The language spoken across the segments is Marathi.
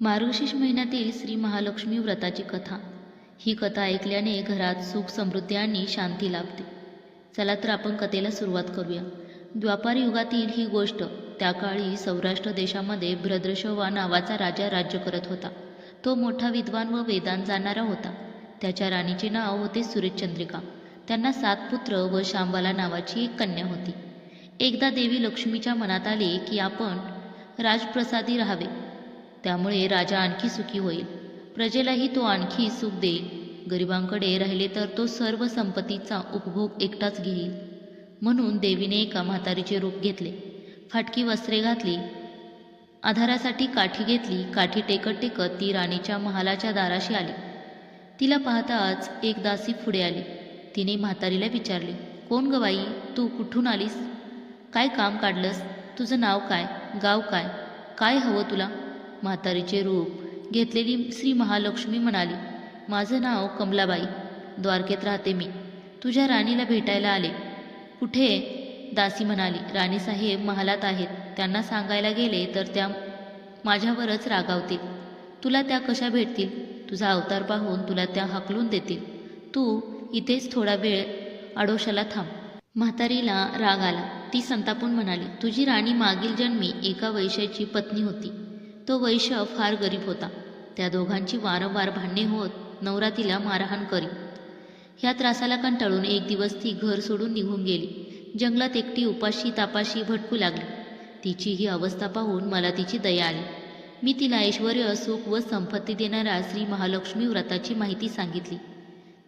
मार्गशीर्ष महिन्यातील श्री महालक्ष्मी व्रताची कथा. ही कथा ऐकल्याने घरात सुख समृद्धी आणि शांती लाभते. चला तर आपण कथेला सुरुवात करूया. द्वापार युगातील ही गोष्ट त्या काळी सौराष्ट्र देशामध्ये भद्रशवा नावाचा राजा राज्य करत होता. तो मोठा विद्वान व वेदांत जाणारा होता. त्याच्या राणीचे नाव होते सुरेशचंद्रिका. त्यांना सात पुत्र व शांबाला नावाची एक कन्या होती. एकदा देवी लक्ष्मीच्या मनात आले की आपण राजप्रसादी राहावे. त्यामुळे राजा आणखी सुखी होईल. प्रजेलाही तो आणखी सुख देईल. गरिबांकडे राहिले तर तो सर्व संपत्तीचा उपभोग एकटाच घेईल. म्हणून देवीने एका म्हातारीचे रूप घेतले. फाटकी वस्त्रे घातली. आधारासाठी काठी घेतली. काठी टेकत टेकत ती राणीच्या महालाच्या दाराशी आली. तिला पाहताच एक दासी पुढे आली. तिने म्हातारीला विचारले कोण ग बाई? तू कुठून आलीस? काय काम काढलंस? तुझं नाव काय? गाव काय? काय हवं तुला? म्हातारीचे रूप. घेतलेली श्री महालक्ष्मी म्हणाली माझं नाव कमलाबाई. द्वारकेत राहते मी. तुझ्या राणीला भेटायला आले. कुठे दासी म्हणाली राणीसाहेब महालात आहेत. त्यांना सांगायला गेले तर त्या माझ्यावरच रागावतील. तुला त्या कशा भेटतील? तुझा अवतार पाहून तुला त्या हकलून देतील. तू इथेच थोडा वेळ आडोशाला थांब. म्हातारीला राग आला. ती संतापून म्हणाली तुझी राणी मागील जन्मी एका वैश्याची पत्नी होती. तो वैश्य फार गरीब होता. त्या दोघांची वारंवार भांडणे होत नवरा तिला मारहाण करी. ह्या त्रासाला कंटाळून एक दिवस ती घर सोडून निघून गेली. जंगलात एकटी उपाशी तापाशी भटकू लागली. तिची ही अवस्था पाहून मला तिची दया आली. मी तिला ऐश्वर सुख व संपत्ती देणाऱ्या श्री महालक्ष्मी व्रताची माहिती सांगितली.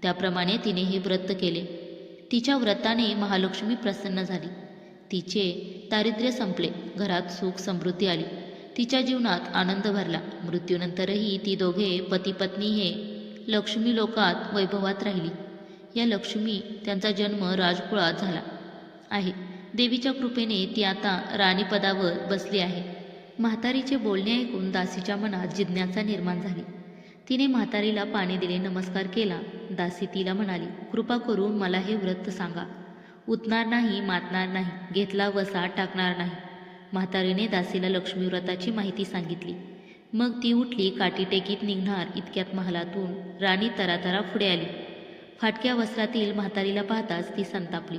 त्याप्रमाणे तिने हे व्रत केले. तिच्या व्रताने महालक्ष्मी प्रसन्न झाली. तिचे दारिद्र्य संपले. घरात सुख समृद्धी आली. तिच्या जीवनात आनंद भरला. मृत्यूनंतरही ती दोघे पती पत्नी हे लक्ष्मी लोकात वैभवात राहिली. या लक्ष्मी त्यांचा जन्म राजकुळात झाला आहे. देवीच्या कृपेने ती आता राणीपदावर बसली आहे. म्हातारीचे बोलणे ऐकून दासीच्या मनात जिज्ञासा निर्माण झाली. तिने म्हातारीला पाणी दिले नमस्कार केला. दासी तिला म्हणाली कृपा करून मला हे व्रत सांगा. उतणार नाही मातणार नाही घेतला वसा टाकणार नाही. म्हातारीने दासीला लक्ष्मीव्रताची माहिती सांगितली. मग ती उठली काठी टेकीत निघणार इतक्यात महालातून. राणी तरातरा पुढे आली. फाटक्या वस्त्रातील म्हातारीला पाहताच ती संतापली.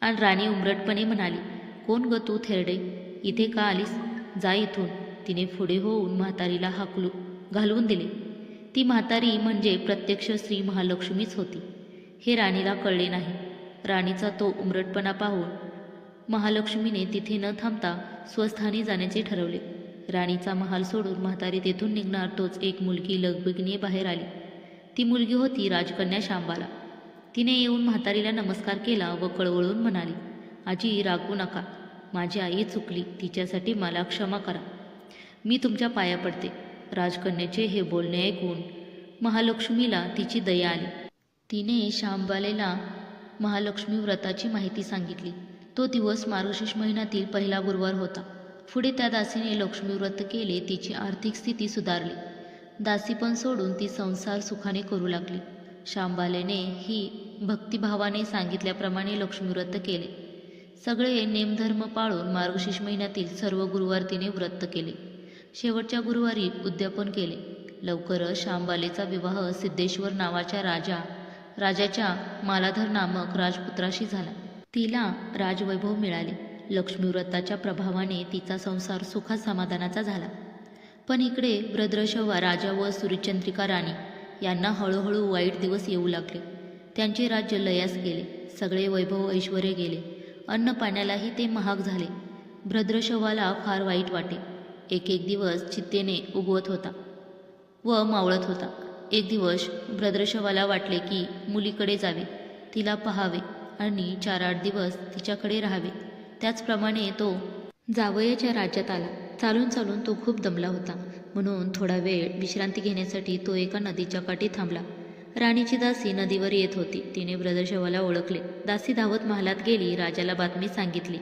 आणि राणी उमरटपणे म्हणाली कोण ग तू थेरडे? इथे का आलीस? जा इथून. तिने पुढे होऊन म्हातारीला हाकलू घालवून दिले. ती म्हातारी म्हणजे प्रत्यक्ष श्री महालक्ष्मीच होती. हे राणीला कळले नाही. राणीचा तो उमरटपणा पाहून महालक्ष्मीने तिथे न थांबता स्वस्थानी जाण्याचे ठरवले. राणीचा महाल सोडून म्हातारी तेथून निघणार तोच एक मुलगी लगबगीने बाहेर आली. ती मुलगी होती राजकन्या शांबाला. तिने येऊन म्हातारीला नमस्कार केला व कळवळून म्हणाली आजी रागू नका. माझी आई चुकली. तिच्यासाठी मला क्षमा करा. मी तुमच्या पाया पडते. राजकन्याचे हे बोलणे ऐकून महालक्ष्मीला तिची दया आली. तिने शांबालेला महालक्ष्मी व्रताची माहिती सांगितली. तो दिवस मार्गशीर्ष महिन्यातील पहिला गुरुवार होता. पुढे त्या दासीने लक्ष्मी व्रत केले तिची आर्थिक स्थिती सुधारली. दासी पण सोडून ती संसार सुखाने करू लागली. शांबालेने ही भक्तिभावाने सांगितल्याप्रमाणे लक्ष्मी व्रत केले. सगळे नेमधर्म पाळून मार्गशीर्ष महिन्यातील सर्व गुरुवार तिने व्रत केले. शेवटच्या गुरुवारी उद्यापन केले. लवकरच शांबालेचा विवाह सिद्धेश्वर नावाच्या राजा राजाच्या मालाधर नामक राजपुत्राशी झाला. तिला राजवैभव मिळाले. लक्ष्मीव्रताच्या प्रभावाने तिचा संसार सुखात समाधानाचा झाला. पण इकडे ब्रद्रशवा राजा व सूर्यचंद्रिका राणी यांना हळूहळू वाईट दिवस येऊ लागले. त्यांचे राज्य लयास गेले. सगळे वैभव ऐश्वर गेले. अन्न पाण्यालाही ते महाग झाले. भद्रशवाला फार वाईट वाटे. एक एक दिवस चित्तेने उगवत होता व मावळत होता. एक दिवस भद्रशवाला वाटले की मुलीकडे जावे. तिला पहावे. आणि चार आठ दिवस तिच्याकडे राहावे. त्याचप्रमाणे तो जावयाच्या राज्यात आला. चालून चालून तो खूप दमला होता. म्हणून थोडा वेळ विश्रांती घेण्यासाठी तो एका नदीच्या काठी थांबला. राणीची दासी नदीवर येत होती. तिने ब्रदरशवाला ओळखले. दासी धावत महालात गेली राजाला बातमी सांगितली.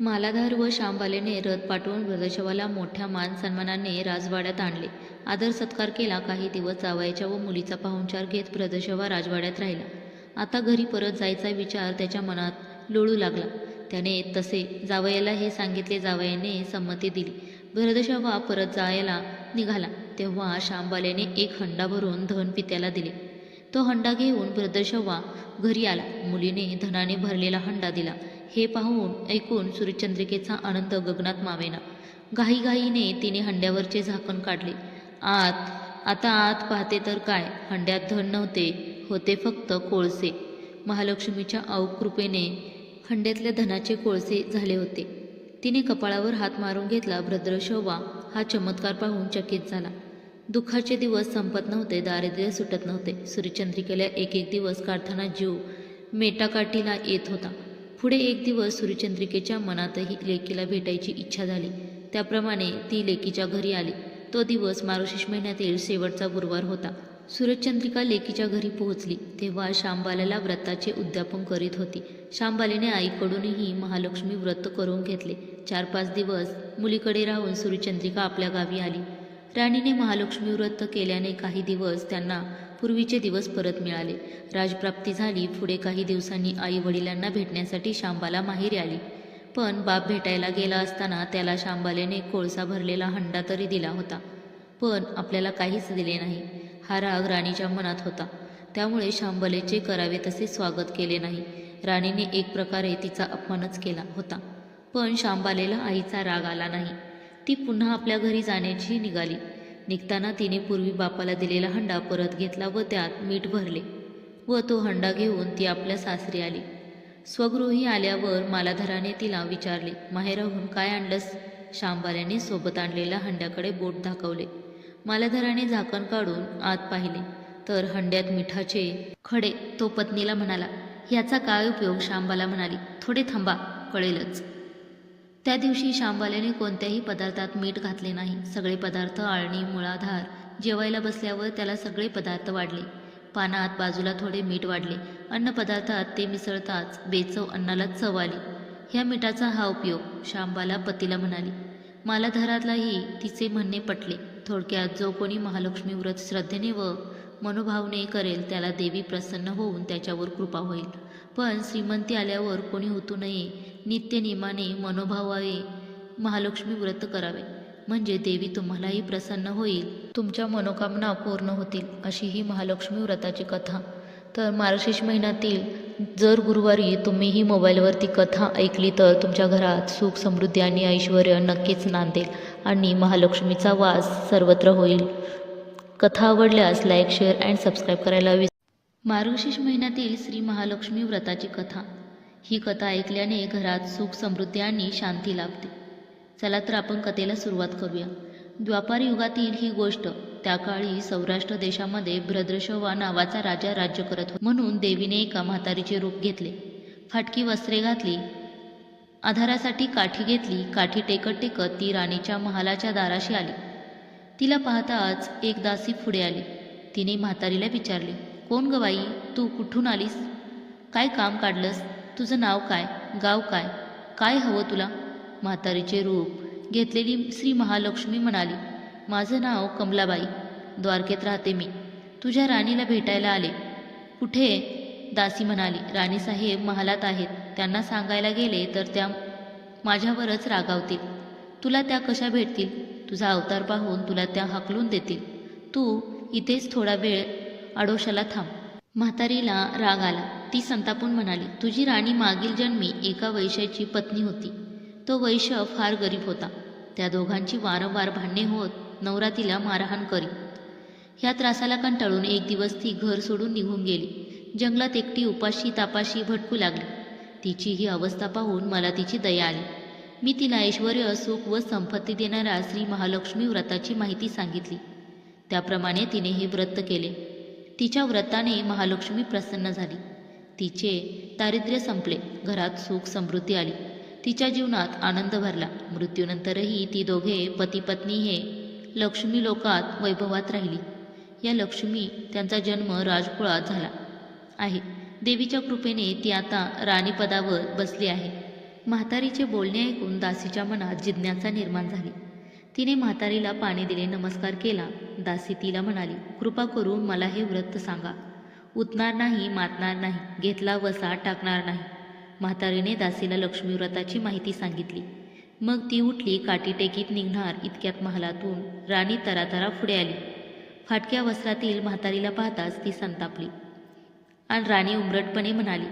मालाधार व श्यामवालेने रथ पाठवून ब्रदरशवाला मोठ्या मान सन्मानाने राजवाड्यात आणले. आदर सत्कार केला. काही दिवस जावयाच्या व मुलीचा पाहुणचार घेत ब्रदरशवा राजवाड्यात राहिला. आता घरी परत जायचा विचार त्याच्या मनात लोळू लागला. त्याने तसे जावयाला हे सांगितले जावयाने संमती दिली. भरदशवा परत जायला निघाला. तेव्हा शांबाल्याने एक हंडा भरून धन पित्याला दिले. तो हंडा घेऊन भरदशवा घरी आला. मुलीने धनाने भरलेला हंडा दिला. हे पाहून ऐकून सूर्यचंद्रिकेचा आनंद गगनात मावेना. घाईघाईने तिने हंड्यावरचे झाकण काढले. आत आता आत पाहते तर काय? हंड्यात धन नव्हते. होते फक्त कोळसे. महालक्ष्मीच्या अवकृपेने खंड्यातल्या धनाचे कोळसे झाले होते. तिने कपाळावर हात मारून घेतला भद्रशोवा हा चमत्कार पाहून चकित झाला. दुःखाचे दिवस संपत नव्हते दारिद्र्य सुटत नव्हते. सूर्यचंद्रिकेला एक एक दिवस काढताना जीव मेटाकाठीला येत होता. पुढे एक दिवस सूर्यचंद्रिकेच्या मनातही लेकीला भेटायची इच्छा झाली. त्याप्रमाणे ती लेकीच्या घरी आली. तो दिवस मार्गशीर्ष महिन्यातील शेवटचा गुरुवार होता. सूरजचंद्रिका लेकीच्या घरी पोहोचली तेव्हा शांबाल्याला व्रताचे उद्यापन करीत होती. शांबालीने आईकडूनही महालक्ष्मी व्रत करून घेतले. चार पाच दिवस मुलीकडे राहून सूर्यचंद्रिका आपल्या गावी आली. राणीने महालक्ष्मी व्रत केल्याने काही दिवस त्यांना पूर्वीचे दिवस परत मिळाले. राजप्राप्ती झाली पुढे काही दिवसांनी आई वडिलांना भेटण्यासाठी शांबाला माहेरी आली. पण बाप भेटायला गेला असताना त्याला शांबालेने कोळसा भरलेला हंडा तरी दिला होता. पण आपल्याला काहीच दिले नाही. हा राग राणीच्या मनात होता. त्यामुळे शांबलेचे करावे तसे स्वागत केले नाही. राणीने एक प्रकारे तिचा अपमानच केला होता. पण शांबालेला आईचा राग आला नाही. ती पुन्हा आपल्या घरी जाण्याची निघाली. निघताना तिने पूर्वी बापाला दिलेला हंडा परत घेतला व त्यात मीठ भरले व तो हंडा घेऊन ती आपल्या सासरी आली. स्वगृही आल्यावर मालाधराने तिला विचारले माहेराहून काय आणलंस? शांबाल्याने सोबत आणलेल्या हंड्याकडे बोट दाखवले. मालाधराने झाकण काढून आत पाहिले. तर हंड्यात मिठाचे खडे तो पत्नीला म्हणाला याचा काय उपयोग? शांबाला म्हणाली थोडे थांबा कळेलच. त्या दिवशी शांबाल्याने कोणत्याही पदार्थात मीठ घातले नाही. सगळे पदार्थ आळणी मुळाधार जेवायला बसल्यावर त्याला सगळे पदार्थ वाढले. पानात बाजूला थोडे मीठ वाढले. अन्नपदार्थात ते मिसळताच बेचव अन्नाला चव आली. ह्या मिठाचा हा उपयोग? शांबाला पतीला म्हणाली. मालाधारातलाही तिचे म्हणणे पटले. थोडक्यात जो कोणी महालक्ष्मी व्रत श्रद्धेने व मनोभावने करेल त्याला देवी प्रसन्न होऊन त्याच्यावर कृपा होईल. पण श्रीमंती आल्यावर कोणी होतू नये नित्यनियमाने मनोभावावे महालक्ष्मी व्रत करावे. म्हणजे देवी तुम्हालाही प्रसन्न होईल तुमच्या मनोकामना पूर्ण होतील अशी ही महालक्ष्मी व्रताची कथा. तर मार्गशीर्ष महिन्यातील जर गुरुवारी तुम्हीही मोबाईलवरती कथा ऐकली तर तुमच्या घरात सुख समृद्धी आणि ऐश्वर नक्कीच नांदेल आणि महालक्ष्मीचा वास सर्वत्र होईल. कथा आवडल्यास लाईक शेअर अँड सबस्क्राईब करायला विस मार्गशीर्ष महिन्यातील श्री महालक्ष्मी व्रताची कथा. ही कथा ऐकल्याने घरात सुख समृद्धी आणि शांती लाभते. चला तर आपण कथेला सुरुवात करूया. द्वापार युगातील ही गोष्ट त्या काळी सौराष्ट्र देशामध्ये भद्रशवा नावाचा राजा राज्य करत होता. म्हणून देवीने एका म्हातारीचे रूप घेतले. फाटकी वस्त्रे घातली. आधारासाठी काठी घेतली. काठी टेकत टेकत ती राणीच्या महालाच्या दाराशी आली. तिला पाहताच एक दासी पुढे आली. तिने म्हातारीला विचारले कोण ग बाई? तू कुठून आलीस? काय काम काढलंस? तुझं नाव काय? गाव काय? काय हवं तुला? म्हातारीचे रूप घेतलेली श्री महालक्ष्मी म्हणाली माझं नाव कमलाबाई. द्वारकेत राहते मी. तुझ्या राणीला भेटायला आले. कुठे? दासी म्हणाली. राणीसाहेब महालात आहेत. त्यांना सांगायला गेले तर त्या माझ्यावरच रागावतील. तुला त्या कशा भेटतील? तुझा अवतार पाहून तुला त्या हाकलून देतील. तू इथेच थोडा वेळ आडोशाला थांब. म्हातारीला राग आला. ती संतापून म्हणाली तुझी राणी मागील जन्मी एका वैश्याची पत्नी होती. तो वैश्य फार गरीब होता. त्या दोघांची वारंवार भांडणे होत नवरा तिला मारहाण करी. ह्या त्रासाला कंटाळून एक दिवस ती घर सोडून निघून गेली. जंगलात एकटी उपाशी तापाशी भटकू लागली. तिची ही अवस्था पाहून मला तिची दया आली. मी तिला ऐश्वर सुख व संपत्ती देणाऱ्या श्री महालक्ष्मी व्रताची माहिती सांगितली. त्याप्रमाणे तिने हे व्रत केले. तिच्या व्रताने महालक्ष्मी प्रसन्न झाली. तिचे दारिद्र्य संपले. घरात सुख समृद्धी आली. तिच्या जीवनात आनंद भरला. मृत्यूनंतरही ती दोघे पती पत्नी हे लक्ष्मी लोकात वैभवात राहिली. या लक्ष्मी त्यांचा जन्म राजकुळात झाला आहे. देवीच्या कृपेने ती आता राणीपदावर बसली आहे. म्हातारीचे बोलणे ऐकून दासीच्या मनात जिज्ञासा निर्माण झाली. तिने म्हातारीला पाणी दिले नमस्कार केला. दासी तिला म्हणाली कृपा करून मला हे व्रत सांगा. उतणार नाही मातणार नाही घेतला वसा टाकणार नाही. म्हातारीने दासीला लक्ष्मी व्रताची माहिती सांगितली. मग ती उठली काठी टेकीत निघणार इतक्यात महालातून. राणी तरातरा पुढे आली. फाटक्या वस्त्रातील म्हातारीला पाहताच ती संतापली. आणि राणी उमरटपणे म्हणाली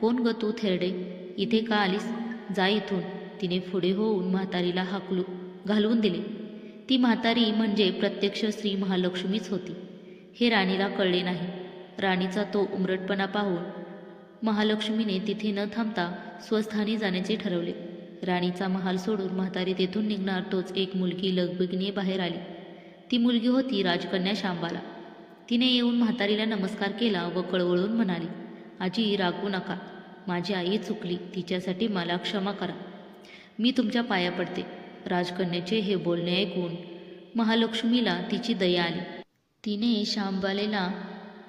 कोण ग तू थेरडे? इथे का आलीस? जा इथून. तिने पुढे होऊन म्हातारीला हाकलू घालवून दिले. ती म्हातारी म्हणजे प्रत्यक्ष श्री महालक्ष्मीच होती. हे राणीला कळले नाही. राणीचा तो उमरटपणा पाहून महालक्ष्मीने तिथे न थांबता स्वस्थानी जाण्याचे ठरवले. राणीचा महाल सोडून म्हातारी तेथून निघणार तोच एक मुलगी लगबगीने बाहेर आली. ती मुलगी होती राजकन्या शांबाला. तिने येऊन म्हातारीला नमस्कार केला व कळवळून म्हणाली आजी रागू नका. माझी आई चुकली. तिच्यासाठी मला क्षमा करा. मी तुमच्या पाया पडते. राजकन्याचे हे बोलणे ऐकून महालक्ष्मीला तिची दया आली. तिने शांबालेला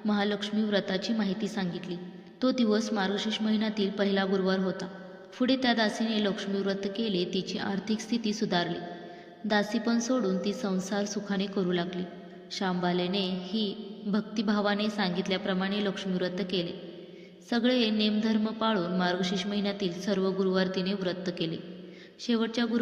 महालक्ष्मी व्रताची माहिती सांगितली. तो दिवस मार्गशीर्ष महिन्यातील पहिला गुरुवार होता. पुढे त्या दासीने लक्ष्मी व्रत केले तिची आर्थिक स्थिती सुधारली. दासी पण सोडून ती संसार सुखाने करू लागली. शांबालेने ही भक्तिभावाने सांगितल्याप्रमाणे लक्ष्मी व्रत केले. सगळे नेमधर्म पाळून मार्गशीर्ष महिन्यातील सर्व गुरुवार तिने व्रत केले. शेवटच्या गुरुवार